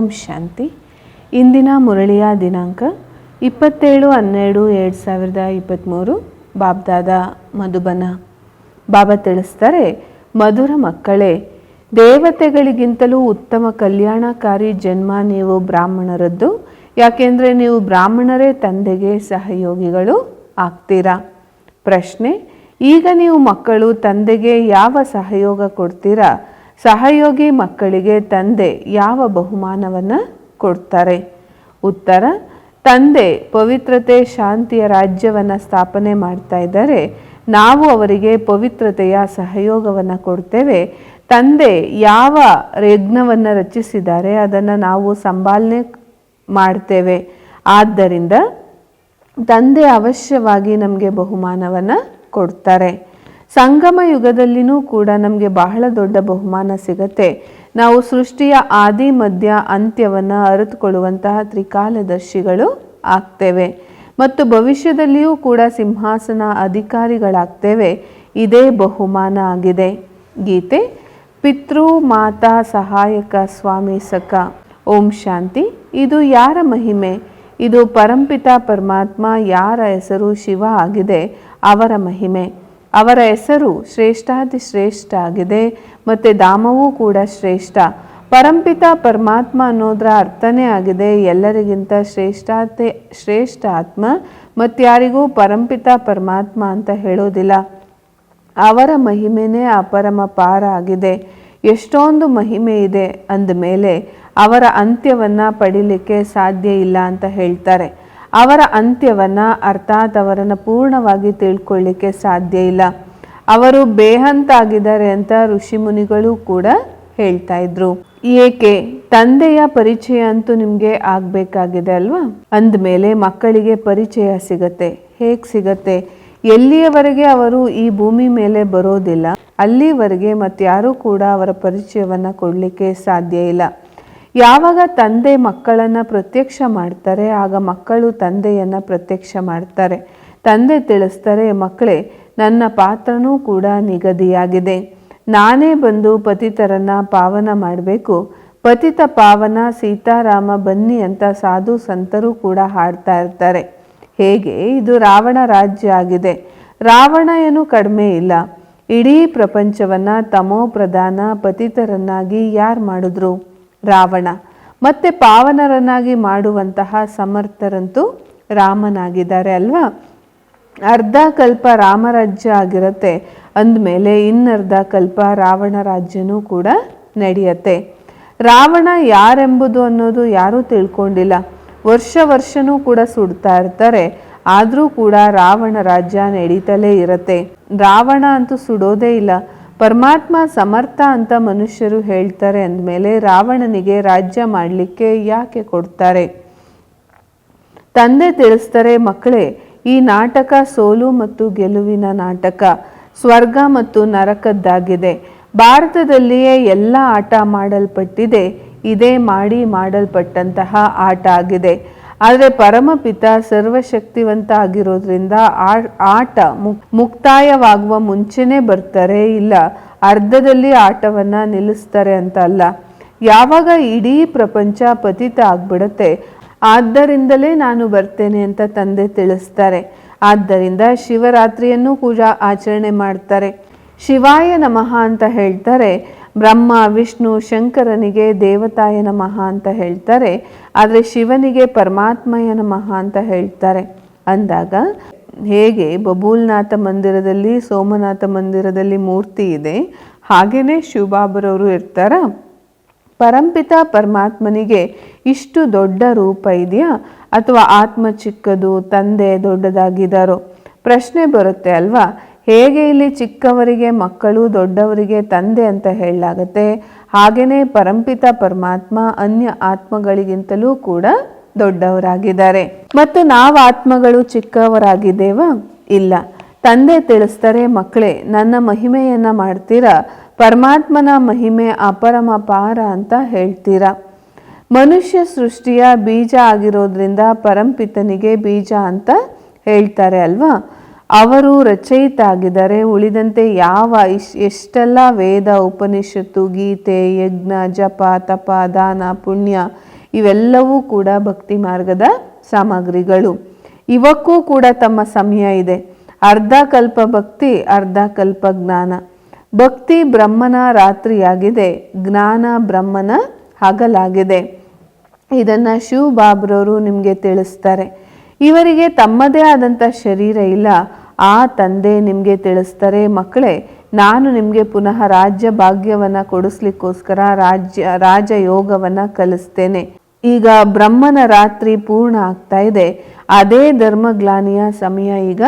ಓಂ ಶಾಂತಿ. ಇಂದಿನ ಮುರಳಿಯ ದಿನಾಂಕ ಇಪ್ಪತ್ತೇಳು ಹನ್ನೆರಡು ಎರಡು ಸಾವಿರದ ಇಪ್ಪತ್ತ್ಮೂರು ಬಾಬ್ದಾದ ಮಧುಬನ. ಬಾಬಾ ತಿಳಿಸ್ತಾರೆ, ಮಧುರ ಮಕ್ಕಳೇ, ದೇವತೆಗಳಿಗಿಂತಲೂ ಉತ್ತಮ ಕಲ್ಯಾಣಕಾರಿ ಜನ್ಮ ನೀವು ಬ್ರಾಹ್ಮಣರದ್ದು. ಯಾಕೆಂದರೆ ನೀವು ಬ್ರಾಹ್ಮಣರೇ ತಂದೆಗೆ ಸಹಯೋಗಿಗಳು ಆಗ್ತೀರಾ? ಪ್ರಶ್ನೆ, ಈಗ ನೀವು ಮಕ್ಕಳು ತಂದೆಗೆ ಯಾವ ಸಹಯೋಗ ಕೊಡ್ತೀರಾ? ಸಹಯೋಗಿ ಮಕ್ಕಳಿಗೆ ತಂದೆ ಯಾವ ಬಹುಮಾನವನ್ನು ಕೊಡ್ತಾರೆ? ಉತ್ತರ, ತಂದೆ ಪವಿತ್ರತೆ ಶಾಂತಿಯ ರಾಜ್ಯವನ್ನು ಸ್ಥಾಪನೆ ಮಾಡ್ತಾ ಇದ್ದಾರೆ. ನಾವು ಅವರಿಗೆ ಪವಿತ್ರತೆಯ ಸಹಯೋಗವನ್ನು ಕೊಡ್ತೇವೆ. ತಂದೆ ಯಾವ ಯಜ್ಞವನ್ನು ರಚಿಸಿದ್ದಾರೆ ಅದನ್ನು ನಾವು ಸಂಭಾಲನೆ ಮಾಡ್ತೇವೆ. ಆದ್ದರಿಂದ ತಂದೆ ಅವಶ್ಯವಾಗಿ ನಮಗೆ ಬಹುಮಾನವನ್ನು ಕೊಡ್ತಾರೆ. ಸಂಗಮ ಯುಗದಲ್ಲಿನೂ ಕೂಡ ನಮಗೆ ಬಹಳ ದೊಡ್ಡ ಬಹುಮಾನ ಸಿಗತ್ತೆ. ನಾವು ಸೃಷ್ಟಿಯ ಆದಿ, ಮಧ್ಯ, ಅಂತ್ಯವನ್ನು ಅರಿತುಕೊಳ್ಳುವಂತಹ ತ್ರಿಕಾಲದರ್ಶಿಗಳು ಆಗ್ತೇವೆ. ಮತ್ತು ಭವಿಷ್ಯದಲ್ಲಿಯೂ ಕೂಡ ಸಿಂಹಾಸನ ಅಧಿಕಾರಿಗಳಾಗ್ತೇವೆ. ಇದೇ ಬಹುಮಾನ ಆಗಿದೆ. ಗೀತೆ, ಪಿತೃ, ಮಾತಾ, ಸಹಾಯಕ, ಸ್ವಾಮಿ, ಸಖ. ಓಂ ಶಾಂತಿ. ಇದು ಯಾರ ಮಹಿಮೆ? ಇದು ಪರಂಪಿತ ಪರಮಾತ್ಮ ಯಾರ ಹೆಸರು ಶಿವ ಆಗಿದೆ ಅವರ ಮಹಿಮೆ. ಅವರ ಹೆಸರು ಶ್ರೇಷ್ಠಾತಿ ಶ್ರೇಷ್ಠ ಆಗಿದೆ, ಮತ್ತು ಧಾಮವೂ ಕೂಡ ಶ್ರೇಷ್ಠ. ಪರಂಪಿತ ಪರಮಾತ್ಮ ಅನ್ನೋದರ ಅರ್ಥನೇ ಆಗಿದೆ, ಎಲ್ಲರಿಗಿಂತ ಶ್ರೇಷ್ಠತೆ, ಶ್ರೇಷ್ಠ ಆತ್ಮ, ಮತ್ತಾರಿಗೂ ಪರಂಪಿತ ಪರಮಾತ್ಮ ಅಂತ ಹೇಳೋದಿಲ್ಲ. ಅವರ ಮಹಿಮೆನೇ ಅಪರಮ ಪಾರ ಆಗಿದೆ. ಎಷ್ಟೊಂದು ಮಹಿಮೆ ಇದೆ ಅಂದಮೇಲೆ ಅವರ ಅಂತ್ಯವನ್ನು ಪಡೀಲಿಕ್ಕೆ ಸಾಧ್ಯ ಇಲ್ಲ ಅಂತ ಹೇಳ್ತಾರೆ. ಅವರ ಅಂತ್ಯವನ್ನು ಅರ್ಥಾತ್ ಅವರನ್ನು ಪೂರ್ಣವಾಗಿ ತಿಳ್ಕೊಳ್ಳಿಕ್ಕೆ ಸಾಧ್ಯ ಇಲ್ಲ. ಅವರು ಬೇಹಂತಾಗಿದ್ದಾರೆ ಅಂತ ಋಷಿ ಮುನಿಗಳು ಕೂಡ ಹೇಳ್ತಾ ಇದ್ರು. ಏಕೆ? ತಂದೆಯ ಪರಿಚಯ ಅಂತೂ ನಿಮಗೆ ಆಗಬೇಕಾಗಿದೆ ಅಲ್ವಾ? ಅಂದಮೇಲೆ ಮಕ್ಕಳಿಗೆ ಪರಿಚಯ ಸಿಗತ್ತೆ. ಹೇಗೆ ಸಿಗತ್ತೆ? ಎಲ್ಲಿಯವರೆಗೆ ಅವರು ಈ ಭೂಮಿ ಮೇಲೆ ಬರೋದಿಲ್ಲ, ಅಲ್ಲಿವರೆಗೆ ಮತ್ತಾರೂ ಕೂಡ ಅವರ ಪರಿಚಯವನ್ನು ಕೊಡಲಿಕ್ಕೆ ಸಾಧ್ಯ ಇಲ್ಲ. ಯಾವಾಗ ತಂದೆ ಮಕ್ಕಳನ್ನು ಪ್ರತ್ಯಕ್ಷ ಮಾಡ್ತಾರೆ, ಆಗ ಮಕ್ಕಳು ತಂದೆಯನ್ನು ಪ್ರತ್ಯಕ್ಷ ಮಾಡ್ತಾರೆ. ತಂದೆ ತಿಳಿಸ್ತಾರೆ, ಮಕ್ಕಳೇ, ನನ್ನ ಪಾತ್ರನೂ ಕೂಡ ನಿಗದಿಯಾಗಿದೆ. ನಾನೇ ಬಂದು ಪತಿತರನ್ನ ಪಾವನ ಮಾಡಬೇಕು. ಪತಿತ ಪಾವನ ಸೀತಾರಾಮ ಬನ್ನಿ ಅಂತ ಸಾಧು ಸಂತರು ಕೂಡ ಹಾಡ್ತಾ ಇರ್ತಾರೆ. ಹೇಗೆ? ಇದು ರಾವಣ ರಾಜ್ಯ ಆಗಿದೆ. ರಾವಣ ಏನು ಕಡಿಮೆ ಇಲ್ಲ. ಇಡೀ ಪ್ರಪಂಚವನ್ನು ತಮೋ ಪ್ರಧಾನ ಪತಿತರನ್ನಾಗಿ ಯಾರು ಮಾಡಿದ್ರು? ರಾವಣ. ಮತ್ತೆ ಪಾವನರನ್ನಾಗಿ ಮಾಡುವಂತಹ ಸಮರ್ಥರಂತೂ ರಾಮನಾಗಿದ್ದಾರೆ ಅಲ್ವಾ? ಅರ್ಧ ಕಲ್ಪ ರಾಮರಾಜ್ಯ ಆಗಿರುತ್ತೆ, ಅಂದಮೇಲೆ ಇನ್ನರ್ಧ ಕಲ್ಪ ರಾವಣ ರಾಜ್ಯನೂ ಕೂಡ ನಡೆಯತ್ತೆ. ರಾವಣ ಯಾರೆಂಬುದು ಅನ್ನೋದು ಯಾರೂ ತಿಳ್ಕೊಂಡಿಲ್ಲ. ವರ್ಷ ವರ್ಷನೂ ಕೂಡ ಸುಡ್ತಾ ಇರ್ತಾರೆ. ಆದರೂ ಕೂಡ ರಾವಣ ರಾಜ್ಯ ನಡೀತಲೇ ಇರತ್ತೆ. ರಾವಣ ಅಂತೂ ಸುಡೋದೇ ಇಲ್ಲ. ಪರಮಾತ್ಮ ಸಮರ್ಥ ಅಂತ ಮನುಷ್ಯರು ಹೇಳ್ತಾರೆ ಅಂದಮೇಲೆ ರಾವಣನಿಗೆ ರಾಜ್ಯ ಮಾಡಲಿಕ್ಕೆ ಯಾಕೆ ಕೊಡ್ತಾರೆ? ತಂದೆ ತಿಳಿಸ್ತಾರೆ, ಮಕ್ಕಳೇ, ಈ ನಾಟಕ ಸೋಲು ಮತ್ತು ಗೆಲುವಿನ ನಾಟಕ, ಸ್ವರ್ಗ ಮತ್ತು ನರಕದ್ದಾಗಿದೆ. ಭಾರತದಲ್ಲಿಯೇ ಎಲ್ಲ ಆಟ ಮಾಡಲ್ಪಟ್ಟಿದೆ, ಇದೇ ಮಾಡಿ ಮಾಡಲ್ಪಟ್ಟಂತಹ ಆಟ ಆಗಿದೆ. ಆದರೆ ಪರಮಪಿತ ಸರ್ವಶಕ್ತಿವಂತ ಆಗಿರೋದ್ರಿಂದ ಆಟ ಮುಕ್ತಾಯವಾಗುವ ಮುಂಚೆನೇ ಬರ್ತಾರೆ. ಇಲ್ಲ, ಅರ್ಧದಲ್ಲಿ ಆಟವನ್ನು ನಿಲ್ಲಿಸ್ತಾರೆ ಅಂತ ಅಲ್ಲ ಯಾವಾಗ ಇಡೀ ಪ್ರಪಂಚ ಪತಿತ ಆಗ್ಬಿಡುತ್ತೆ, ಆದ್ದರಿಂದಲೇ ನಾನು ಬರ್ತೇನೆ ಅಂತ ತಂದೆ ತಿಳಿಸ್ತಾರೆ. ಆದ್ದರಿಂದ ಶಿವರಾತ್ರಿಯನ್ನು ಕೂಡ ಆಚರಣೆ ಮಾಡ್ತಾರೆ. ಶಿವಾಯ ನಮಃ ಅಂತ ಹೇಳ್ತಾರೆ ಬ್ರಹ್ಮ, ವಿಷ್ಣು, ಶಂಕರನಿಗೆ ದೇವತಾಯ ನಮಃ ಅಂತ ಹೇಳ್ತಾರೆ. ಆದರೆ ಶಿವನಿಗೆ ಪರಮಾತ್ಮಯ ನಮಃ ಅಂತ ಹೇಳ್ತಾರೆ. ಅಂದಾಗ ಹೇಗೆ ಬಬೂಲ್ನಾಥ ಮಂದಿರದಲ್ಲಿ, ಸೋಮನಾಥ ಮಂದಿರದಲ್ಲಿ ಮೂರ್ತಿ ಇದೆ ಹಾಗೆಯೇ ಶಿವಬಾಬರವರು ಇರ್ತಾರ. ಪರಂಪಿತ ಪರಮಾತ್ಮನಿಗೆ ಇಷ್ಟು ದೊಡ್ಡ ರೂಪ ಇದೆಯಾ? ಅಥವಾ ಆತ್ಮ ಚಿಕ್ಕದು, ತಂದೆ ದೊಡ್ಡದಾಗಿದ್ದಾರೋ? ಪ್ರಶ್ನೆ ಬರುತ್ತೆ ಅಲ್ವಾ? ಹೇಗೆ ಇಲ್ಲಿ ಚಿಕ್ಕವರಿಗೆ, ಮಕ್ಕಳು, ದೊಡ್ಡವರಿಗೆ ತಂದೆ ಅಂತ ಹೇಳಲಾಗತ್ತೆ? ಹಾಗೆಯೇ ಪರಂಪಿತ ಪರಮಾತ್ಮ ಅನ್ಯ ಆತ್ಮಗಳಿಗಿಂತಲೂ ಕೂಡ ದೊಡ್ಡವರಾಗಿದ್ದಾರೆ. ಮತ್ತು ನಾವು ಆತ್ಮಗಳು ಚಿಕ್ಕವರಾಗಿದ್ದೇವಾ? ಇಲ್ಲ. ತಂದೆ ತಿಳಿಸ್ತಾರೆ, ಮಕ್ಕಳೇ, ನನ್ನ ಮಹಿಮೆಯನ್ನು ಮಾಡ್ತೀರಾ? ಪರಮಾತ್ಮನ ಮಹಿಮೆ ಅಪರಮ ಪಾರ ಅಂತ ಹೇಳ್ತೀರಾ? ಮನುಷ್ಯ ಸೃಷ್ಟಿಯ ಬೀಜ ಆಗಿರೋದ್ರಿಂದ ಪರಂಪಿತನಿಗೆ ಬೀಜ ಅಂತ ಹೇಳ್ತಾರೆ ಅಲ್ವಾ? ಅವರು ರಚಯಿತ ಆಗಿದ್ದಾರೆ ಉಳಿದಂತೆ ಯಾವ ಇಶ್, ಎಷ್ಟೆಲ್ಲ ವೇದ, ಉಪನಿಷತ್ತು, ಗೀತೆ, ಯಜ್ಞ, ಜಪ, ತಪ, ದಾನ, ಪುಣ್ಯ ಇವೆಲ್ಲವೂ ಕೂಡ ಭಕ್ತಿ ಮಾರ್ಗದ ಸಾಮಗ್ರಿಗಳು. ಇವಕ್ಕೂ ಕೂಡ ತಮ್ಮ ಸಮಯ ಇದೆ. ಅರ್ಧ ಕಲ್ಪ ಭಕ್ತಿ, ಅರ್ಧ ಕಲ್ಪ ಜ್ಞಾನ. ಭಕ್ತಿ ಬ್ರಹ್ಮನ ರಾತ್ರಿಯಾಗಿದೆ. ಜ್ಞಾನ ಬ್ರಹ್ಮನ ಹಗಲಾಗಿದೆ. ಇದನ್ನು ಶಿವ ಬಾಬ್ರವರು ನಿಮಗೆ ತಿಳಿಸ್ತಾರೆ. ಇವರಿಗೆ ತಮ್ಮದೇ ಆದಂಥ ಶರೀರ ಇಲ್ಲ. ಆ ತಂದೆ ನಿಮಗೆ ತಿಳಿಸ್ತಾರೆ, ಮಕ್ಕಳೇ, ನಾನು ನಿಮಗೆ ಪುನಃ ರಾಜ್ಯ ಭಾಗ್ಯವನ್ನು ಕೊಡಿಸ್ಲಿಕ್ಕೋಸ್ಕರ ರಾಜ್ಯ, ರಾಜಯೋಗವನ್ನು ಕಲಿಸ್ತೇನೆ. ಈಗ ಬ್ರಹ್ಮನ ರಾತ್ರಿ ಪೂರ್ಣ ಆಗ್ತಾ ಇದೆ. ಅದೇ ಧರ್ಮಗ್ಲಾನಿಯ ಸಮಯ ಈಗ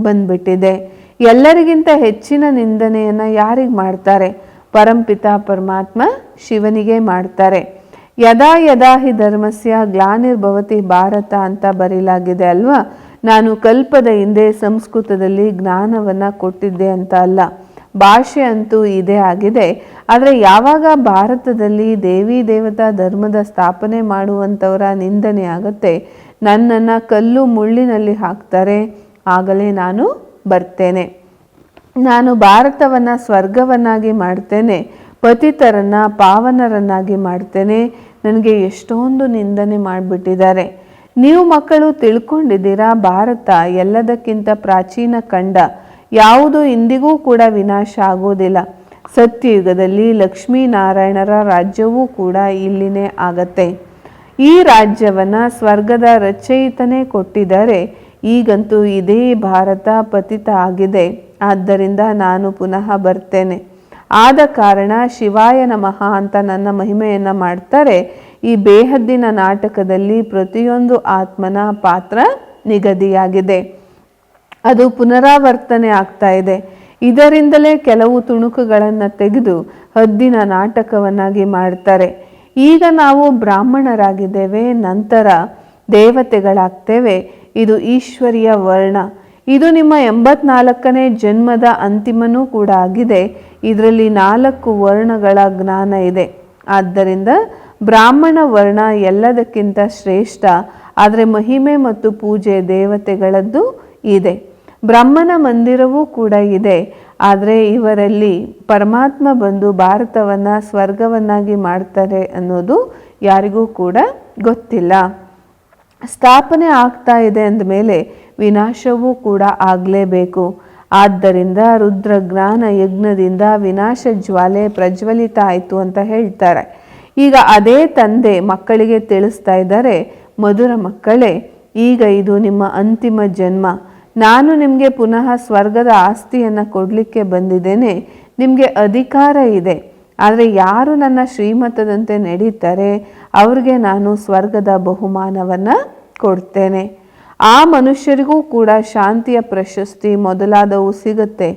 ಬಂದ್ಬಿಟ್ಟಿದೆ. ಎಲ್ಲರಿಗಿಂತ ಹೆಚ್ಚಿನ ನಿಂದನೆಯನ್ನು ಯಾರಿಗೆ ಮಾಡ್ತಾರೆ? ಪರಂಪಿತ ಪರಮಾತ್ಮ ಶಿವನಿಗೆ ಮಾಡ್ತಾರೆ. ಯದಾ ಯದಾ ಹಿ ಧರ್ಮಸ್ಯ ಗ್ಲಾನಿರ್ಭವತಿ ಭಾರತ ಅಂತ ಬರೀಲಾಗಿದೆ ಅಲ್ವಾ? ನಾನು ಕಲ್ಪದ ಹಿಂದೆ ಸಂಸ್ಕೃತದಲ್ಲಿ ಜ್ಞಾನವನ್ನು ಕೊಟ್ಟಿದ್ದೆ ಅಂತ ಅಲ್ಲ. ಭಾಷೆ ಅಂತೂ ಇದೇ ಆಗಿದೆ. ಆದರೆ ಯಾವಾಗ ಭಾರತದಲ್ಲಿ ದೇವಿ ದೇವತಾ ಧರ್ಮದ ಸ್ಥಾಪನೆ ಮಾಡುವಂಥವರ ನಿಂದನೆ ಆಗುತ್ತೆ, ನನ್ನನ್ನು ಕಲ್ಲು ಮುಳ್ಳಿನಲ್ಲಿ ಹಾಕ್ತಾರೆ, ಆಗಲೇ ನಾನು ಬರ್ತೇನೆ. ನಾನು ಭಾರತವನ್ನು ಸ್ವರ್ಗವನ್ನಾಗಿ ಮಾಡ್ತೇನೆ, ಪತಿತರನ್ನು ಪಾವನರನ್ನಾಗಿ ಮಾಡ್ತೇನೆ ನನಗೆ ಎಷ್ಟೊಂದು ನಿಂದನೆ ಮಾಡಿಬಿಟ್ಟಿದ್ದಾರೆ. ನೀವು ಮಕ್ಕಳು ತಿಳ್ಕೊಂಡಿದ್ದೀರಾ? ಭಾರತ ಎಲ್ಲದಕ್ಕಿಂತ ಪ್ರಾಚೀನ ಖಂಡ. ಯಾವುದು ಇಂದಿಗೂ ಕೂಡ ವಿನಾಶ ಆಗೋದಿಲ್ಲ. ಸತ್ಯಯುಗದಲ್ಲಿ ಲಕ್ಷ್ಮೀನಾರಾಯಣರ ರಾಜ್ಯವೂ ಕೂಡ ಇಲ್ಲಿನೇ ಆಗತ್ತೆ. ಈ ರಾಜ್ಯವನ್ನು ಸ್ವರ್ಗದ ರಚಯಿತನೇ ಕೊಟ್ಟಿದ್ದಾರೆ. ಈಗಂತೂ ಇದೇ ಭಾರತ ಪತಿತ ಆಗಿದೆ. ಆದ್ದರಿಂದ ನಾನು ಪುನಃ ಬರ್ತೇನೆ. ಆದ ಕಾರಣ ಶಿವಾಯ ನಮಃ ಅಂತ ನನ್ನ ಮಹಿಮೆಯನ್ನು ಮಾಡ್ತಾರೆ. ಈ ಬೇಹದ್ದಿನ ನಾಟಕದಲ್ಲಿ ಪ್ರತಿಯೊಂದು ಆತ್ಮನ ಪಾತ್ರ ನಿಗದಿಯಾಗಿದೆ. ಅದು ಪುನರಾವರ್ತನೆ ಆಗ್ತಾ ಇದೆ. ಇದರಿಂದಲೇ ಕೆಲವು ತುಣುಕುಗಳನ್ನು ತೆಗೆದು ಹದ್ದಿನ ನಾಟಕವನ್ನಾಗಿ ಮಾಡ್ತಾರೆ. ಈಗ ನಾವು ಬ್ರಾಹ್ಮಣರಾಗಿದ್ದೇವೆ, ನಂತರ ದೇವತೆಗಳಾಗ್ತೇವೆ. ಇದು ಈಶ್ವರಿಯ ವರ್ಣ. ಇದು ನಿಮ್ಮ ಎಂಬತ್ನಾಲ್ಕನೇ ಜನ್ಮದ ಅಂತಿಮನೂ ಕೂಡ ಆಗಿದೆ. ಇದರಲ್ಲಿ ನಾಲ್ಕು ವರ್ಣಗಳ ಜ್ಞಾನ ಇದೆ. ಆದ್ದರಿಂದ ಬ್ರಾಹ್ಮಣ ವರ್ಣ ಎಲ್ಲದಕ್ಕಿಂತ ಶ್ರೇಷ್ಠ, ಆದರೆ ಮಹಿಮೆ ಮತ್ತು ಪೂಜೆ ದೇವತೆಗಳದ್ದು ಇದೆ. ಬ್ರಹ್ಮನ ಮಂದಿರವೂ ಕೂಡ ಇದೆ. ಆದರೆ ಇವರಲ್ಲಿ ಪರಮಾತ್ಮ ಬಂದು ಭಾರತವನ್ನು, ಸ್ವರ್ಗವನ್ನಾಗಿ ಮಾಡ್ತಾರೆ ಅನ್ನೋದು ಯಾರಿಗೂ ಕೂಡ ಗೊತ್ತಿಲ್ಲ. ಸ್ಥಾಪನೆ ಆಗ್ತಾ ಇದೆ ಅಂದಮೇಲೆ ವಿನಾಶವೂ ಕೂಡ ಆಗಲೇಬೇಕು. ಆದ್ದರಿಂದ ರುದ್ರಜ್ಞಾನ ಯಜ್ಞದಿಂದ ವಿನಾಶ ಜ್ವಾಲೆ ಪ್ರಜ್ವಲಿತ ಆಯಿತು ಅಂತ ಹೇಳ್ತಾರೆ. ಈಗ ಅದೇ ತಂದೆ ಮಕ್ಕಳಿಗೆ ತಿಳಿಸ್ತಾ ಇದ್ದಾರೆ, ಮಧುರ ಮಕ್ಕಳೇ, ಈಗ ಇದು ನಿಮ್ಮ ಅಂತಿಮ ಜನ್ಮ. ನಾನು ನಿಮಗೆ ಪುನಃ ಸ್ವರ್ಗದ ಆಸ್ತಿಯನ್ನು ಕೊಡಲಿಕ್ಕೆ ಬಂದಿದ್ದೇನೆ. ನಿಮಗೆ ಅಧಿಕಾರ ಇದೆ. ಆದರೆ ಯಾರು ನನ್ನ ಶ್ರೀಮತದಂತೆ ನಡೀತಾರೆ, ಅವ್ರಿಗೆ ನಾನು ಸ್ವರ್ಗದ ಬಹುಮಾನವನ್ನು ಕೊಡ್ತೇನೆ. ಆ ಮನುಷ್ಯರಿಗೂ ಕೂಡ ಶಾಂತಿಯ ಪ್ರಶಸ್ತಿ ಮೊದಲಾದವು ಸಿಗುತ್ತೆ.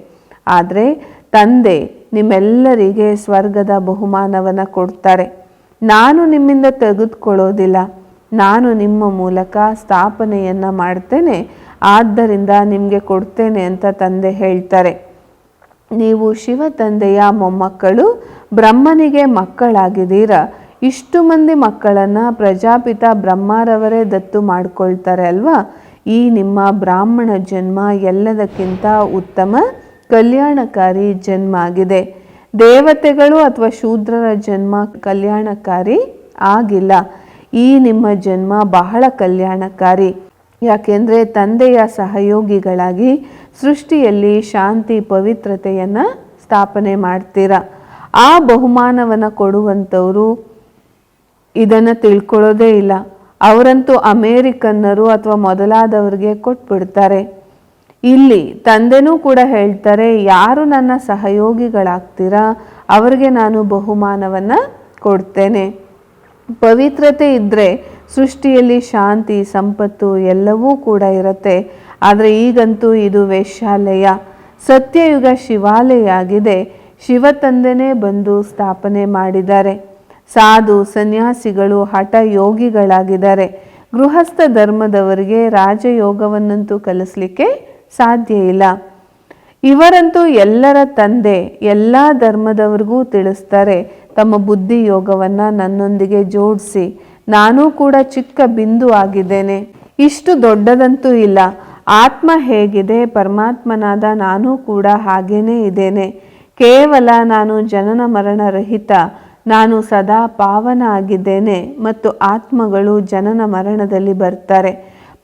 ಆದರೆ ತಂದೆ ನಿಮ್ಮೆಲ್ಲರಿಗೆ ಸ್ವರ್ಗದ ಬಹುಮಾನವನ್ನು ಕೊಡ್ತಾರೆ. ನಾನು ನಿಮ್ಮಿಂದ ತೆಗೆದುಕೊಳ್ಳೋದಿಲ್ಲ. ನಾನು ನಿಮ್ಮ ಮೂಲಕ ಸ್ಥಾಪನೆಯನ್ನು ಮಾಡ್ತೇನೆ. ಆದ್ದರಿಂದ ನಿಮಗೆ ಕೊಡ್ತೇನೆ ಅಂತ ತಂದೆ ಹೇಳ್ತಾರೆ. ನೀವು ಶಿವ ತಂದೆಯ ಮೊಮ್ಮಕ್ಕಳು, ಬ್ರಹ್ಮನಿಗೆ ಮಕ್ಕಳಾಗಿದ್ದೀರ. ಇಷ್ಟು ಮಂದಿ ಮಕ್ಕಳನ್ನು ಪ್ರಜಾಪಿತ ಬ್ರಹ್ಮರವರೇ ದತ್ತು ಮಾಡಿಕೊಳ್ತಾರೆ ಅಲ್ವಾ? ಈ ನಿಮ್ಮ ಬ್ರಾಹ್ಮಣ ಜನ್ಮ ಎಲ್ಲದಕ್ಕಿಂತ ಉತ್ತಮ, ಕಲ್ಯಾಣಕಾರಿ ಜನ್ಮ ಆಗಿದೆ. ದೇವತೆಗಳು ಅಥವಾ ಶೂದ್ರರ ಜನ್ಮ ಕಲ್ಯಾಣಕಾರಿ ಆಗಿಲ್ಲ. ಈ ನಿಮ್ಮ ಜನ್ಮ ಬಹಳ ಕಲ್ಯಾಣಕಾರಿ. ಯಾಕೆಂದರೆ ತಂದೆಯ ಸಹಯೋಗಿಗಳಾಗಿ ಸೃಷ್ಟಿಯಲ್ಲಿ ಶಾಂತಿ ಪವಿತ್ರತೆಯನ್ನು ಸ್ಥಾಪನೆ ಮಾಡ್ತೀರ? ಆ ಬಹುಮಾನವನ್ನು ಕೊಡುವಂಥವರು ಇದನ್ನು ತಿಳ್ಕೊಳ್ಳೋದೇ ಇಲ್ಲ. ಅವರಂತೂ ಅಮೇರಿಕನ್ನರು ಅಥವಾ ಮೊದಲಾದವರಿಗೆ ಕೊಟ್ಬಿಡ್ತಾರೆ. ಇಲ್ಲಿ ತಂದೆನೂ ಕೂಡ ಹೇಳ್ತಾರೆ, ಯಾರು ನನ್ನ ಸಹಯೋಗಿಗಳಾಗ್ತೀರಾ? ಅವರಿಗೆ ನಾನು ಬಹುಮಾನವನ್ನು ಕೊಡ್ತೇನೆ. ಪವಿತ್ರತೆ ಇದ್ದರೆ ಸೃಷ್ಟಿಯಲ್ಲಿ ಶಾಂತಿ, ಸಂಪತ್ತು ಎಲ್ಲವೂ ಕೂಡ ಇರುತ್ತೆ. ಆದರೆ ಈಗಂತೂ ಇದು ವೇಶ್ಯಾಲಯ. ಸತ್ಯಯುಗ ಶಿವಾಲಯ ಆಗಿದೆ ಶಿವ ತಂದೆನೇ ಬಂದು ಸ್ಥಾಪನೆ ಮಾಡಿದ್ದಾರೆ. ಸಾಧು ಸನ್ಯಾಸಿಗಳು, ಹಠ ಯೋಗಿಗಳಾಗಿದ್ದಾರೆ. ಗೃಹಸ್ಥ ಧರ್ಮದವರಿಗೆ ರಾಜಯೋಗವನ್ನಂತೂ ಕಲಿಸ್ಲಿಕ್ಕೆ ಸಾಧ್ಯ ಇಲ್ಲ. ಇವರಂತೂ ಎಲ್ಲರ ತಂದೆ, ಎಲ್ಲ ಧರ್ಮದವರಿಗೂ ತಿಳಿಸ್ತಾರೆ, ತಮ್ಮ ಬುದ್ಧಿ ಯೋಗವನ್ನು ನನ್ನೊಂದಿಗೆ ಜೋಡಿಸಿ. ನಾನೂ ಕೂಡ ಚಿಕ್ಕ ಬಿಂದು ಆಗಿದ್ದೇನೆ. ಇಷ್ಟು ದೊಡ್ಡದಂತೂ ಇಲ್ಲ. ಆತ್ಮ ಹೇಗಿದೆ, ಪರಮಾತ್ಮನಾದ ನಾನು ಕೂಡ ಹಾಗೇನೇ ಇದ್ದೇನೆ. ಕೇವಲ ನಾನು ಜನನ ಮರಣ ರಹಿತ, ನಾನು ಸದಾ ಪಾವನ ಆಗಿದ್ದೇನೆ ಮತ್ತು ಆತ್ಮಗಳು ಜನನ ಮರಣದಲ್ಲಿ ಬರ್ತಾರೆ.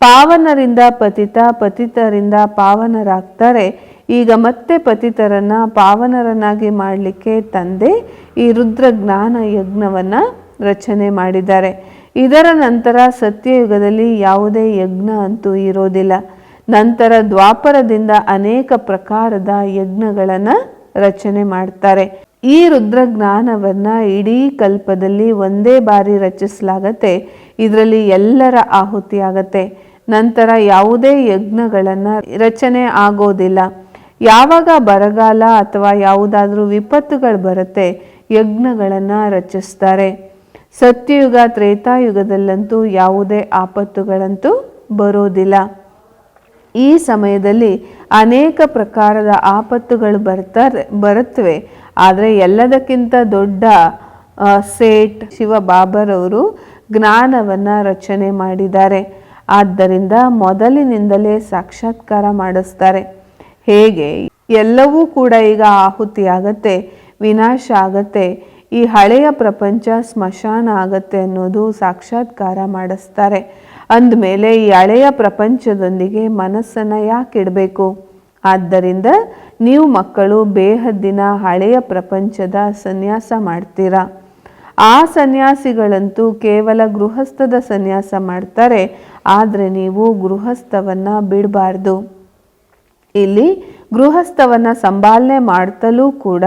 ಪಾವನರಿಂದ ಪತಿತ, ಪತಿತರಿಂದ ಪಾವನರಾಗ್ತಾರೆ. ಈಗ ಮತ್ತೆ ಪತಿತರನ್ನ ಪಾವನರನ್ನಾಗಿ ಮಾಡಲಿಕ್ಕೆ ತಂದೆ ಈ ರುದ್ರ ಜ್ಞಾನ ಯಜ್ಞವನ್ನ ರಚನೆ ಮಾಡಿದ್ದಾರೆ. ಇದರ ನಂತರ ಸತ್ಯಯುಗದಲ್ಲಿ ಯಾವುದೇ ಯಜ್ಞ ಅಂತೂ ಇರೋದಿಲ್ಲ. ನಂತರ ದ್ವಾಪರದಿಂದ ಅನೇಕ ಪ್ರಕಾರದ ಯಜ್ಞಗಳನ್ನು ರಚನೆ ಮಾಡ್ತಾರೆ. ಈ ರುದ್ರಜ್ಞಾನವನ್ನು ಇಡೀ ಕಲ್ಪದಲ್ಲಿ ಒಂದೇ ಬಾರಿ ರಚಿಸಲಾಗತ್ತೆ. ಇದರಲ್ಲಿ ಎಲ್ಲರ ಆಹುತಿ ಆಗತ್ತೆ. ನಂತರ ಯಾವುದೇ ಯಜ್ಞಗಳನ್ನು ರಚನೆ ಆಗೋದಿಲ್ಲ. ಯಾವಾಗ ಬರಗಾಲ ಅಥವಾ ಯಾವುದಾದ್ರೂ ವಿಪತ್ತುಗಳು ಬರುತ್ತೆ, ಯಜ್ಞಗಳನ್ನು ರಚಿಸ್ತಾರೆ. ಸತ್ಯಯುಗ, ತ್ರೇತಾಯುಗದಲ್ಲಂತೂ ಯಾವುದೇ ಆಪತ್ತುಗಳಂತೂ ಬರೋದಿಲ್ಲ. ಈ ಸಮಯದಲ್ಲಿ ಅನೇಕ ಪ್ರಕಾರದ ಆಪತ್ತುಗಳು ಬರ್ತಾರೆ, ಬರುತ್ತವೆ. ಆದರೆ ಎಲ್ಲದಕ್ಕಿಂತ ದೊಡ್ಡ ಸೇಠ್ ಶಿವ ಅವರು ಜ್ಞಾನವನ್ನು ರಚನೆ ಮಾಡಿದ್ದಾರೆ. ಆದ್ದರಿಂದ ಮೊದಲಿನಿಂದಲೇ ಸಾಕ್ಷಾತ್ಕಾರ ಮಾಡಿಸ್ತಾರೆ. ಹೇಗೆ? ಎಲ್ಲವೂ ಕೂಡ ಈಗ ಆಹುತಿ ಆಗತ್ತೆ ವಿನಾಶ ಆಗತ್ತೆ. ಈ ಹಳೆಯ ಪ್ರಪಂಚ ಸ್ಮಶಾನ ಆಗತ್ತೆ ಅನ್ನೋದು ಸಾಕ್ಷಾತ್ಕಾರ ಮಾಡಿಸ್ತಾರೆ. ಅಂದಮೇಲೆ ಈ ಹಳೆಯ ಪ್ರಪಂಚದೊಂದಿಗೆ ಮನಸ್ಸನ್ನು ಯಾಕೆ ಇಡಬೇಕು? ಆದ್ದರಿಂದ ನೀವು ಮಕ್ಕಳು ಬೇಹದ್ದಿನ ಹಳೆಯ ಪ್ರಪಂಚದ ಸನ್ಯಾಸ ಮಾಡ್ತೀರಾ? ಆ ಸನ್ಯಾಸಿಗಳಂತೂ ಕೇವಲ ಗೃಹಸ್ಥದ ಸನ್ಯಾಸ ಮಾಡ್ತಾರೆ, ಆದರೆ ನೀವು ಗೃಹಸ್ಥವನ್ನು ಬಿಡಬಾರ್ದು. ಇಲ್ಲಿ ಗೃಹಸ್ಥವನ್ನು ಸಂಭಾಲನೆ ಮಾಡ್ತಲೂ ಕೂಡ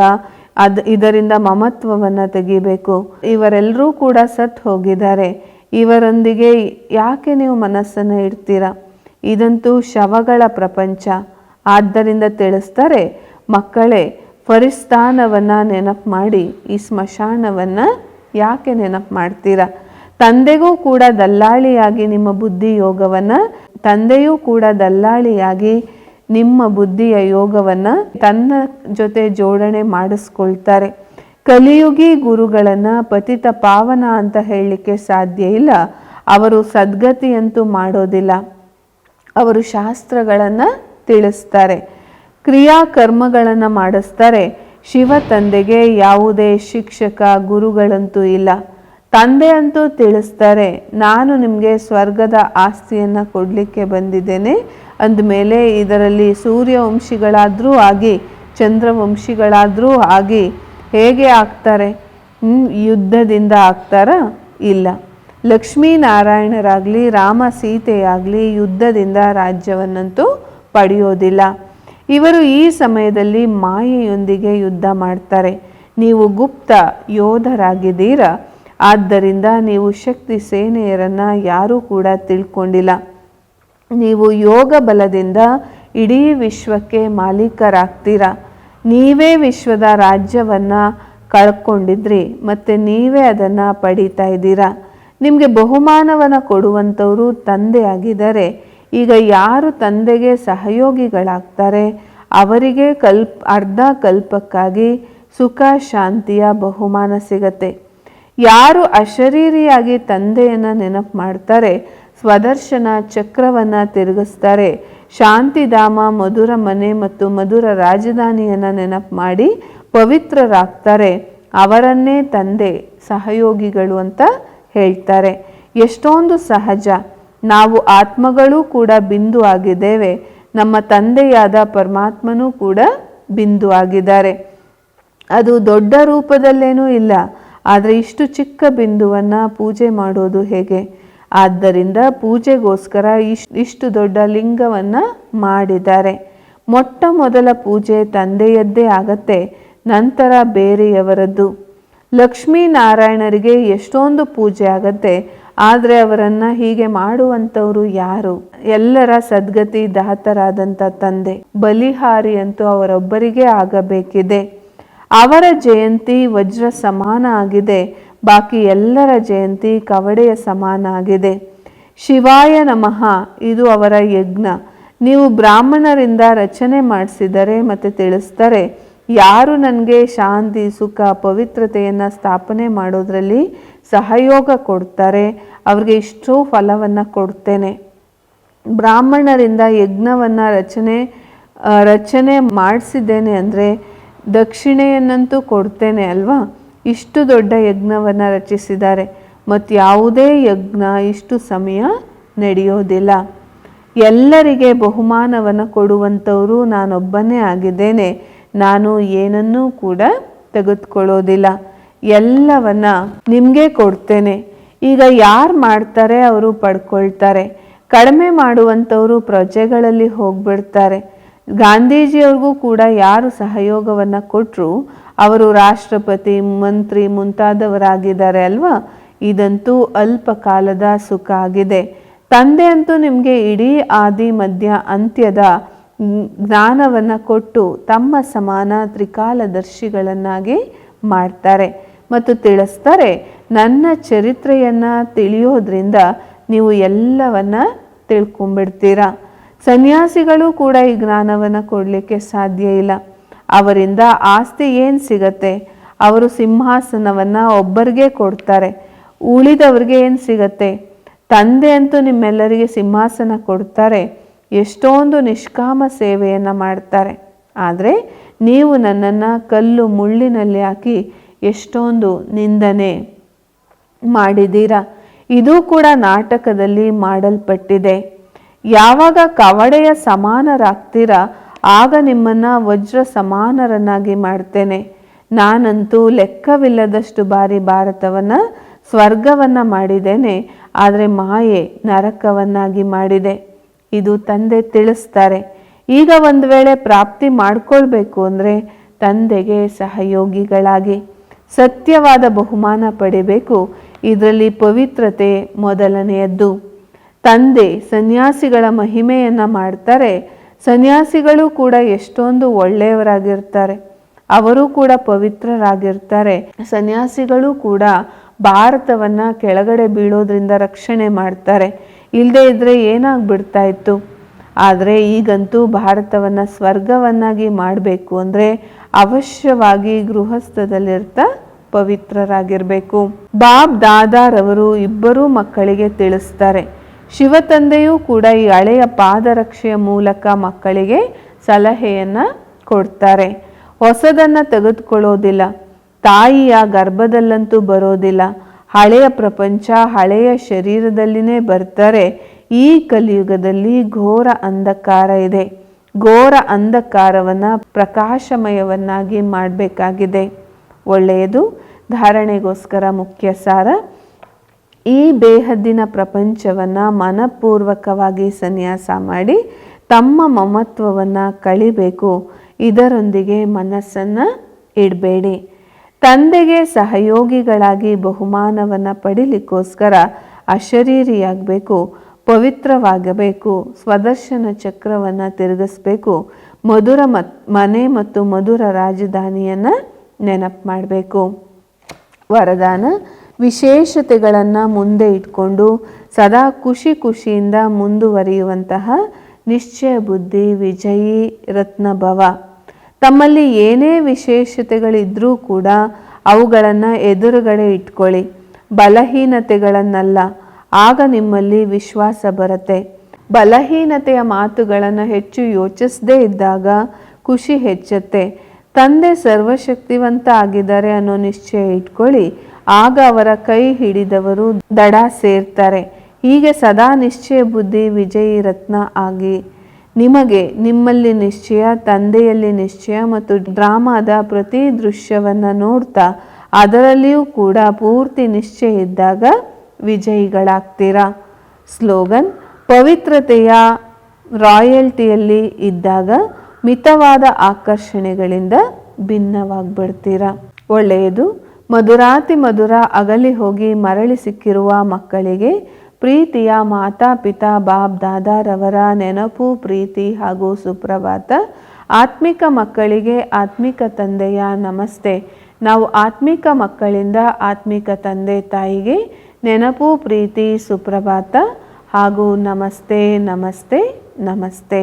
ಅದ್ ಇದರಿಂದ ಮಮತ್ವವನ್ನು ತೆಗಿಬೇಕು. ಇವರೆಲ್ಲರೂ ಕೂಡ ಸತ್ ಹೋಗಿದ್ದಾರೆ. ಇವರೊಂದಿಗೆ ಯಾಕೆ ನೀವು ಮನಸ್ಸನ್ನು ಇಡ್ತೀರಾ? ಇದಂತೂ ಶವಗಳ ಪ್ರಪಂಚ. ಆದ್ದರಿಂದ ತಿಳಿಸ್ತಾರೆ, ಮಕ್ಕಳೇ ಪರಿಸ್ಥಾನವನ್ನು ನೆನಪು ಮಾಡಿ, ಈ ಸ್ಮಶಾನವನ್ನು ಯಾಕೆ ನೆನಪು ಮಾಡ್ತೀರಾ? ತಂದೆಗೂ ಕೂಡ ದಲ್ಲಾಳಿಯಾಗಿ ನಿಮ್ಮ ಬುದ್ಧಿ ಯೋಗವನ್ನು ತಂದೆಯೂ ಕೂಡ ದಲ್ಲಾಳಿಯಾಗಿ ನಿಮ್ಮ ಬುದ್ಧಿಯ ಯೋಗವನ್ನು ತನ್ನ ಜೊತೆ ಜೋಡಣೆ ಮಾಡಿಸ್ಕೊಳ್ತಾರೆ. ಕಲಿಯುಗಿ ಗುರುಗಳನ್ನು ಪತಿತ ಪಾವನ ಅಂತ ಹೇಳಲಿಕ್ಕೆ ಸಾಧ್ಯ ಇಲ್ಲ. ಅವರು ಸದ್ಗತಿಯಂತೂ ಮಾಡೋದಿಲ್ಲ. ಅವರು ಶಾಸ್ತ್ರಗಳನ್ನು ತಿಳಿಸ್ತಾರೆ. ಕ್ರಿಯಾ ಕರ್ಮಗಳನ್ನು ಮಾಡಿಸ್ತಾರೆ. ಶಿವ ತಂದೆಗೆ ಯಾವುದೇ ಶಿಕ್ಷಕ, ಗುರುಗಳಂತೂ ಇಲ್ಲ. ತಂದೆ ಅಂತೂ ತಿಳಿಸ್ತಾರೆ, ನಾನು ನಿಮಗೆ ಸ್ವರ್ಗದ ಆಸ್ತಿಯನ್ನು ಕೊಡಲಿಕ್ಕೆ ಬಂದಿದ್ದೇನೆ. ಅಂದಮೇಲೆ ಇದರಲ್ಲಿ ಸೂರ್ಯವಂಶಿಗಳಾದರೂ ಆಗಿ, ಚಂದ್ರವಂಶಿಗಳಾದರೂ ಆಗಿ ಹೇಗೆ ಆಗ್ತಾರೆ? ಯುದ್ಧದಿಂದ ಆಗ್ತಾರಾ? ಇಲ್ಲ. ಲಕ್ಷ್ಮೀನಾರಾಯಣರಾಗಲಿ, ರಾಮ ಸೀತೆಯಾಗಲಿ ಯುದ್ಧದಿಂದ ರಾಜ್ಯವನ್ನಂತೂ ಪಡೆಯೋದಿಲ್ಲ. ಇವರು ಈ ಸಮಯದಲ್ಲಿ ಮಾಯೆಯೊಂದಿಗೆ ಯುದ್ಧ ಮಾಡ್ತಾರೆ. ನೀವು ಗುಪ್ತ ಯೋಧರಾಗಿದ್ದೀರ? ಆದ್ದರಿಂದ ನೀವು ಶಕ್ತಿ ಸೇನೆಯರನ್ನು ಯಾರೂ ಕೂಡ ತಿಳ್ಕೊಂಡಿಲ್ಲ. ನೀವು ಯೋಗ ಬಲದಿಂದ ಇಡೀ ವಿಶ್ವಕ್ಕೆ ಮಾಲೀಕರಾಗ್ತೀರಾ? ನೀವೇ ವಿಶ್ವದ ರಾಜ್ಯವನ್ನು ಕಳ್ಕೊಂಡಿದ್ರಿ ಮತ್ತು ನೀವೇ ಅದನ್ನು ಪಡೀತಾ ಇದ್ದೀರಾ? ನಿಮಗೆ ಬಹುಮಾನವನ್ನು ಕೊಡುವಂಥವರು ತಂದೆ ಆಗಿದ್ದಾರೆ. ಈಗ ಯಾರು ತಂದೆಗೆ ಸಹಯೋಗಿಗಳಾಗ್ತಾರೆ? ಅವರಿಗೆ ಕಲ್ಪ, ಅರ್ಧ ಕಲ್ಪಕ್ಕಾಗಿ ಸುಖ, ಶಾಂತಿಯ ಬಹುಮಾನ ಸಿಗತ್ತೆ. ಯಾರು ಅಶರೀರಿಯಾಗಿ ತಂದೆಯನ್ನು ನೆನಪು ಮಾಡ್ತಾರೆ, ಸ್ವದರ್ಶನ ಚಕ್ರವನ್ನು ತಿರುಗಿಸ್ತಾರೆ ಶಾಂತಿಧಾಮ, ಮಧುರ ಮನೆ ಮತ್ತು ಮಧುರ ರಾಜಧಾನಿಯನ್ನು ನೆನಪು ಮಾಡಿ ಪವಿತ್ರರಾಗ್ತಾರೆ. ಅವರನ್ನೇ ತಂದೆ, ಸಹಯೋಗಿಗಳು ಅಂತ ಹೇಳ್ತಾರೆ. ಎಷ್ಟೊಂದು ಸಹಜ. ನಾವು ಆತ್ಮಗಳೂ ಕೂಡ ಬಿಂದು ಆಗಿದ್ದೇವೆ. ನಮ್ಮ ತಂದೆಯಾದ ಪರಮಾತ್ಮನೂ ಕೂಡ ಬಿಂದು ಆಗಿದ್ದಾರೆ. ಅದು ದೊಡ್ಡ ರೂಪದಲ್ಲೇನೂ ಇಲ್ಲ. ಆದರೆ ಇಷ್ಟು ಚಿಕ್ಕ ಬಿಂದುವನ್ನು ಪೂಜೆ ಮಾಡೋದು ಹೇಗೆ? ಆದ್ದರಿಂದ ಪೂಜೆಗೋಸ್ಕರ ಇಷ್ಟು ಇಷ್ಟು ದೊಡ್ಡ ಲಿಂಗವನ್ನು ಮಾಡಿದ್ದಾರೆ. ಮೊಟ್ಟ ಮೊದಲ ಪೂಜೆ ತಂದೆಯದ್ದೇ ಆಗತ್ತೆ, ನಂತರ ಬೇರೆಯವರದ್ದು. ಲಕ್ಷ್ಮೀನಾರಾಯಣರಿಗೆ ಎಷ್ಟೊಂದು ಪೂಜೆ ಆಗತ್ತೆ, ಆದರೆ ಅವರನ್ನು ಹೀಗೆ ಮಾಡುವಂಥವರು ಯಾರು? ಎಲ್ಲರ ಸದ್ಗತಿ ದಾತರಾದಂಥ ತಂದೆ ಬಲಿಹಾರಿ ಅಂತೂ ಅವರೊಬ್ಬರಿಗೆ ಆಗಬೇಕಿದೆ. ಅವರ ಜಯಂತಿ ವಜ್ರ ಸಮಾನ ಆಗಿದೆ. ಬಾಕಿ ಎಲ್ಲರ ಜಯಂತಿ ಕವಡೆಯ ಸಮಾನ ಆಗಿದೆ ಶಿವಾಯ ನಮಃ, ಇದು ಅವರ ಯಜ್ಞ. ನೀವು ಬ್ರಾಹ್ಮಣರಿಂದ ರಚನೆ ಮಾಡಿಸಿದರೆ ಮತ್ತು ತಿಳಿಸ್ತಾರೆ ಯಾರು ನನಗೆ ಶಾಂತಿ, ಸುಖ, ಪವಿತ್ರತೆಯನ್ನು ಸ್ಥಾಪನೆ ಮಾಡೋದರಲ್ಲಿ ಸಹಯೋಗ ಕೊಡ್ತಾರೆ, ಅವ್ರಿಗೆ ಇಷ್ಟು ಫಲವನ್ನು ಕೊಡ್ತೇನೆ. ಬ್ರಾಹ್ಮಣರಿಂದ ಯಜ್ಞವನ್ನು ರಚನೆ ರಚನೆ ಮಾಡಿಸಿದ್ದೇನೆ ಅಂದರೆ ದಕ್ಷಿಣೆಯನ್ನಂತೂ ಕೊಡ್ತೇನೆ ಅಲ್ವಾ? ಇಷ್ಟು ದೊಡ್ಡ ಯಜ್ಞವನ್ನು ರಚಿಸಿದ್ದಾರೆ ಮತ್ತು ಯಾವುದೇ ಯಜ್ಞ ಇಷ್ಟು ಸಮಯ ನಡೆಯೋದಿಲ್ಲ. ಎಲ್ಲರಿಗೆ ಬಹುಮಾನವನ್ನು ಕೊಡುವಂಥವರು ನಾನೊಬ್ಬನೇ ಆಗಿದ್ದೇನೆ. ನಾನು ಏನನ್ನೂ ಕೂಡ ತೆಗೆದುಕೊಳ್ಳೋದಿಲ್ಲ. ಎಲ್ಲವನ್ನ ನಿಮಗೆ ಕೊಡ್ತೇನೆ. ಈಗ ಯಾರು ಮಾಡ್ತಾರೆ ಅವರು ಪಡ್ಕೊಳ್ತಾರೆ. ಕಡಿಮೆ ಮಾಡುವಂಥವರು ಪ್ರಜೆಗಳಲ್ಲಿ ಹೋಗ್ಬಿಡ್ತಾರೆ. ಗಾಂಧೀಜಿಯವ್ರಿಗೂ ಕೂಡ ಯಾರು ಸಹಯೋಗವನ್ನು ಕೊಟ್ಟರು ಅವರು ರಾಷ್ಟ್ರಪತಿ, ಮಂತ್ರಿ ಮುಂತಾದವರಾಗಿದ್ದಾರೆ ಅಲ್ವಾ? ಇದಂತೂ ಅಲ್ಪ ಕಾಲದ ಸುಖ ಆಗಿದೆ. ತಂದೆ ಅಂತೂ ನಿಮಗೆ ಇಡೀ ಆದಿ, ಮಧ್ಯ, ಅಂತ್ಯದ ಜ್ಞಾನವನ್ನು ಕೊಟ್ಟು ತಮ್ಮ ಸಮಾನ ತ್ರಿಕಾಲದರ್ಶಿಗಳನ್ನಾಗಿ ಮಾಡ್ತಾರೆ. ಮತ್ತು ತಿಳಿಸ್ತಾರೆ, ನನ್ನ ಚರಿತ್ರೆಯನ್ನು ತಿಳಿಯೋದ್ರಿಂದ ನೀವು ಎಲ್ಲವನ್ನ ತಿಳ್ಕೊಂಬಿಡ್ತೀರಾ ಸನ್ಯಾಸಿಗಳು ಕೂಡ ಈ ಜ್ಞಾನವನ್ನು ಕೊಡಲಿಕ್ಕೆ ಸಾಧ್ಯ ಇಲ್ಲ. ಅವರಿಂದ ಆಸ್ತಿ ಏನು ಸಿಗತ್ತೆ? ಅವರು ಸಿಂಹಾಸನವನ್ನು ಒಬ್ಬರಿಗೆ ಕೊಡ್ತಾರೆ. ಉಳಿದವ್ರಿಗೆ ಏನು ಸಿಗತ್ತೆ? ತಂದೆ ಅಂತೂ ನಿಮ್ಮೆಲ್ಲರಿಗೆ ಸಿಂಹಾಸನ ಕೊಡ್ತಾರೆ. ಎಷ್ಟೊಂದು ನಿಷ್ಕಾಮ ಸೇವೆಯನ್ನು ಮಾಡ್ತಾರೆ. ಆದರೆ ನೀವು ನನ್ನನ್ನು ಕಲ್ಲು ಮುಳ್ಳಿನಲ್ಲಿ ಹಾಕಿ ಎಷ್ಟೊಂದು ನಿಂದನೆ ಮಾಡಿದ್ದೀರಾ? ಇದು ಕೂಡ ನಾಟಕದಲ್ಲಿ ಮಾಡಲ್ಪಟ್ಟಿದೆ. ಯಾವಾಗ ಕವಡೆಯ ಸಮಾನರಾಗ್ತೀರಾ? ಆಗ ನಿಮ್ಮನ್ನು ವಜ್ರ ಸಮಾನರನ್ನಾಗಿ ಮಾಡ್ತೇನೆ. ನಾನಂತೂ ಲೆಕ್ಕವಿಲ್ಲದಷ್ಟು ಬಾರಿ ಭಾರತವನ್ನು ಸ್ವರ್ಗವನ್ನು ಮಾಡಿದ್ದೇನೆ. ಆದರೆ ಮಾಯೆ ನರಕವನ್ನಾಗಿ ಮಾಡಿದೆ. ಇದು ತಂದೆ ತಿಳಿಸ್ತಾರೆ. ಈಗ ಒಂದು ವೇಳೆ ಪ್ರಾಪ್ತಿ ಮಾಡಿಕೊಳ್ಬೇಕು ಅಂದರೆ ತಂದೆಗೆ ಸಹಯೋಗಿಗಳಾಗಿ ಸತ್ಯವಾದ ಬಹುಮಾನ ಪಡಿಬೇಕು. ಇದರಲ್ಲಿ ಪವಿತ್ರತೆ ಮೊದಲನೆಯದ್ದು. ತಂದೆ ಸನ್ಯಾಸಿಗಳ ಮಹಿಮೆಯನ್ನು ಮಾಡ್ತಾರೆ. ಸನ್ಯಾಸಿಗಳು ಕೂಡ ಎಷ್ಟೊಂದು ಒಳ್ಳೆಯವರಾಗಿರ್ತಾರೆ. ಅವರು ಕೂಡ ಪವಿತ್ರರಾಗಿರ್ತಾರೆ. ಸನ್ಯಾಸಿಗಳು ಕೂಡ ಭಾರತವನ್ನು ಕೆಳಗಡೆ ಬೀಳೋದ್ರಿಂದ ರಕ್ಷಣೆ ಮಾಡ್ತಾರೆ. ಇಲ್ಲದೇ ಇದ್ದರೆ ಏನಾಗ್ಬಿಡ್ತಾ ಇತ್ತು? ಆದರೆ ಈಗಂತೂ ಭಾರತವನ್ನು ಸ್ವರ್ಗವನ್ನಾಗಿ ಮಾಡಬೇಕು ಅಂದರೆ ಅವಶ್ಯವಾಗಿ ಗೃಹಸ್ಥದಲ್ಲಿರ್ತಾ ಪವಿತ್ರರಾಗಿರಬೇಕು. ಬಾಬ್ ದಾದಾರವರು ಇಬ್ಬರೂ ಮಕ್ಕಳಿಗೆ ತಿಳಿಸ್ತಾರೆ. ಶಿವತಂದೆಯೂ ಕೂಡ ಈ ಹಳೆಯ ಪಾದರಕ್ಷೆಯ ಮೂಲಕ ಮಕ್ಕಳಿಗೆ ಸಲಹೆಯನ್ನು ಕೊಡ್ತಾರೆ. ಹೊಸದನ್ನು ತೆಗೆದುಕೊಳ್ಳೋದಿಲ್ಲ. ತಾಯಿಯ ಗರ್ಭದಲ್ಲಂತೂ ಬರೋದಿಲ್ಲ. ಹಳೆಯ ಪ್ರಪಂಚ, ಹಳೆಯ ಶರೀರದಲ್ಲಿನೇ ಬರ್ತಾರೆ. ಈ ಕಲಿಯುಗದಲ್ಲಿ ಘೋರ ಅಂಧಕಾರ ಇದೆ. ಘೋರ ಅಂಧಕಾರವನ್ನು ಪ್ರಕಾಶಮಯವನ್ನಾಗಿ ಮಾಡಬೇಕಾಗಿದೆ. ಒಳ್ಳೆಯದು. ಧಾರಣೆಗೋಸ್ಕರ ಮುಖ್ಯ ಸಾರ ಈ ಬೇಹದ್ದಿನ ಪ್ರಪಂಚವನ್ನು ಮನಪೂರ್ವಕವಾಗಿ ಸನ್ಯಾಸ ಮಾಡಿ ತಮ್ಮ ಮಮತ್ವವನ್ನು ಕಳಿಬೇಕು. ಇದರೊಂದಿಗೆ ಮನಸ್ಸನ್ನು ಇಡಬೇಡಿ. ತಂದೆಗೆ ಸಹಯೋಗಿಗಳಾಗಿ ಬಹುಮಾನವನ್ನು ಪಡಿಲಿಕ್ಕೋಸ್ಕರ ಅಶರೀರಿಯಾಗಬೇಕು, ಪವಿತ್ರವಾಗಬೇಕು, ಸ್ವದರ್ಶನ ಚಕ್ರವನ್ನು ತಿರುಗಿಸ್ಬೇಕು, ಮಧುರ ಮತ್ ಮನೆ ಮತ್ತು ಮಧುರ ರಾಜಧಾನಿಯನ್ನು ನೆನಪು ಮಾಡಬೇಕು. ವರದಾನ ವಿಶೇಷತೆಗಳನ್ನು ಮುಂದೆ ಇಟ್ಕೊಂಡು ಸದಾ ಖುಷಿ ಖುಷಿಯಿಂದ ಮುಂದುವರಿಯುವಂತಹ ನಿಶ್ಚಯ ಬುದ್ಧಿ, ವಿಜಯಿ ರತ್ನಭವ ತಮ್ಮಲ್ಲಿ ಏನೇ ವಿಶೇಷತೆಗಳಿದ್ರೂ ಕೂಡ ಅವುಗಳನ್ನು ಎದುರುಗಡೆ ಇಟ್ಕೊಳ್ಳಿ. ಬಲಹೀನತೆಗಳನ್ನಲ್ಲ, ಆಗ ನಿಮ್ಮಲ್ಲಿ ವಿಶ್ವಾಸ ಬರುತ್ತೆ. ಬಲಹೀನತೆಯ ಮಾತುಗಳನ್ನು ಹೆಚ್ಚು ಯೋಚಿಸದೇ ಇದ್ದಾಗ ಖುಷಿ ಹೆಚ್ಚುತ್ತೆ. ತಂದೆ ಸರ್ವಶಕ್ತಿವಂತ ಆಗಿದ್ದಾರೆ ಅನ್ನೋ ನಿಶ್ಚಯ ಇಟ್ಕೊಳ್ಳಿ. ಆಗ ಅವರ ಕೈ ಹಿಡಿದವರು ದಡ ಸೇರ್ತಾರೆ. ಹೀಗೆ ಸದಾ ನಿಶ್ಚಯ ಬುದ್ಧಿ ವಿಜಯಿ ರತ್ನ ಆಗಿ. ನಿಮಗೆ ನಿಮ್ಮಲ್ಲಿ ನಿಶ್ಚಯ, ತಂದೆಯಲ್ಲಿ ನಿಶ್ಚಯ ಮತ್ತು ಡ್ರಾಮಾದ ಪ್ರತಿ ದೃಶ್ಯವನ್ನು ನೋಡ್ತಾ ಅದರಲ್ಲಿಯೂ ಕೂಡ ಪೂರ್ತಿ ನಿಶ್ಚಯ ಇದ್ದಾಗ ವಿಜಯಿಗಳಾಗ್ತೀರಾ? ಸ್ಲೋಗನ್, ಪವಿತ್ರತೆಯ ರಾಯಲ್ಟಿಯಲ್ಲಿ ಇದ್ದಾಗ ಮಿತವಾದ ಆಕರ್ಷಣೆಗಳಿಂದ ಭಿನ್ನವಾಗಿಬಿಡ್ತೀರಾ? ಒಳ್ಳೆಯದು. ಮಧುರಾತಿ ಮಧುರ ಅಗಲಿ ಹೋಗಿ ಮರಳಿ ಸಿಕ್ಕಿರುವ ಮಕ್ಕಳಿಗೆ ಪ್ರೀತಿಯ ಮಾತಾ ಪಿತಾ ಬಾಬ್ ದಾದಾರವರ ನೆನಪು, ಪ್ರೀತಿ ಹಾಗೂ ಸುಪ್ರಭಾತ. ಆತ್ಮಿಕ ಮಕ್ಕಳಿಗೆ ಆತ್ಮಿಕ ತಂದೆಯ ನಮಸ್ತೆ. ನಾವು ಆತ್ಮಿಕ ಮಕ್ಕಳಿಂದ ಆತ್ಮಿಕ ತಂದೆ ತಾಯಿಗೆ ನೆನಪು, ಪ್ರೀತಿ, ಸುಪ್ರಭಾತ ಹಾಗೂ ನಮಸ್ತೆ ನಮಸ್ತೆ ನಮಸ್ತೆ.